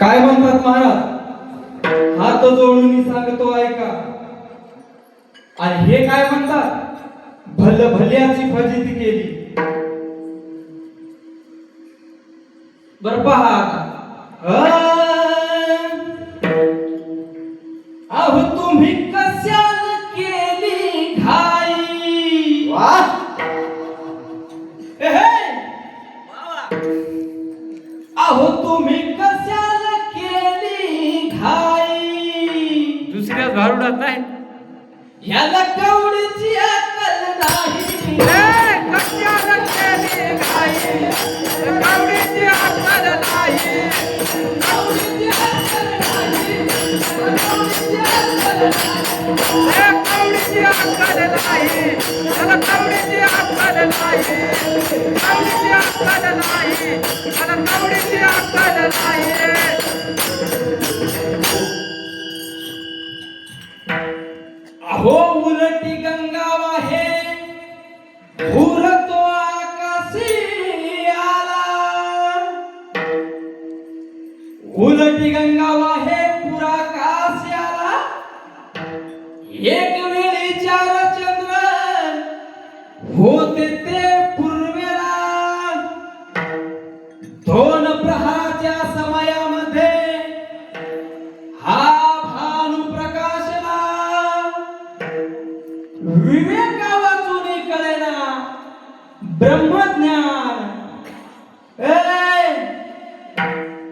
काय म्हणतात महाराज? हात जोडून मी सांगतो ऐका. आणि हे काय म्हणतात? भल भल्याची फजिती केली. बर पहा अहो तुम्ही कशाल केली घाई! अहो तुम्ही कशाल केली घाई दुसऱ्या भारुडात नाही याला कवडीची अक्कल नाही ए, कशाला केली घाई? कवडीची अक्कल नाही. कवडीची अक्कल नाही. कवडीची अक्कल नाही. कवडीची अक्कल नाही. त्याला कवडीची अक्कल नाही. कवडीची अक्कल नाही. कवडीची अक्कल नाही. अहो उलटी गंगा वाहे तो आकाशी आला उलटी गंगा वाहे पुरा काशी आला एक विवेका वाचून कळेना ब्रह्मज्ञान.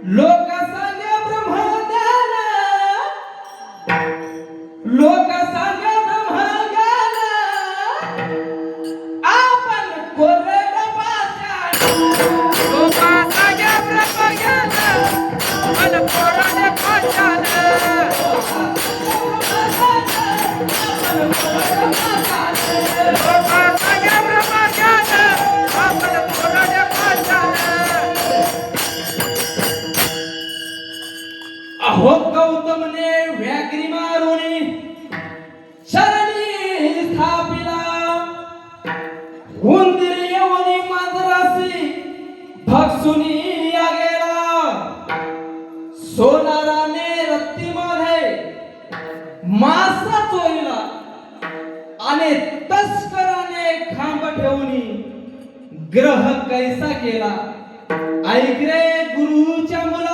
लोक सांग ब्रह्मज्ञान. लोक सांग ब्रह्मज्ञान. आपण कोरड पाषाण. लोकांचा घ्या मांजरासी या गेला सोनाराने मासा चोरीला. आणि तस्कराने खांब ग्रह कैसा केला. ऐक रे गुरुच्या मुला.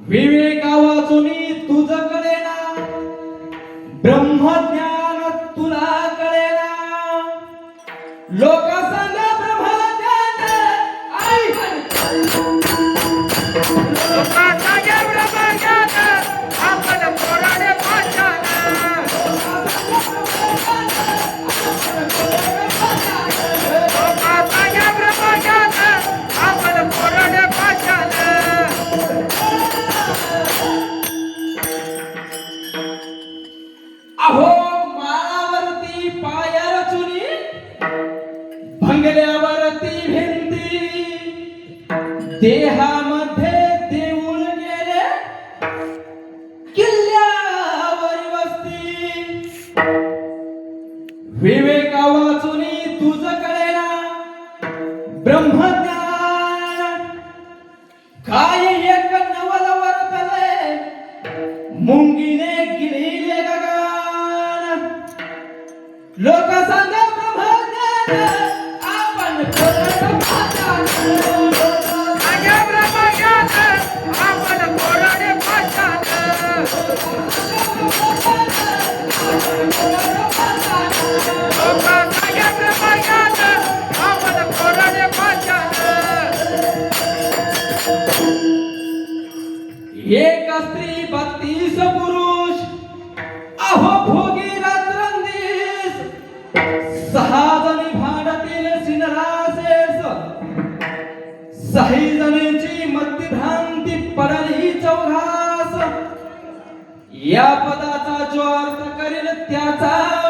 विवेका वाचून तुझ कळेना ब्रह्मज्ञान तुला लोक ब्रह्मज्ञान काय एक नवल वर्तले मुंगीने गिळीले गगन लोक सांग स्त्री बत्तीस पुरुष अहो भोगी रात्रंदीस. सहा जणी भांडतील सिनरासेस सही जणींची मध्यभ्रांती पडली चौघास. या पदाचा जो अर्थ करील त्याचा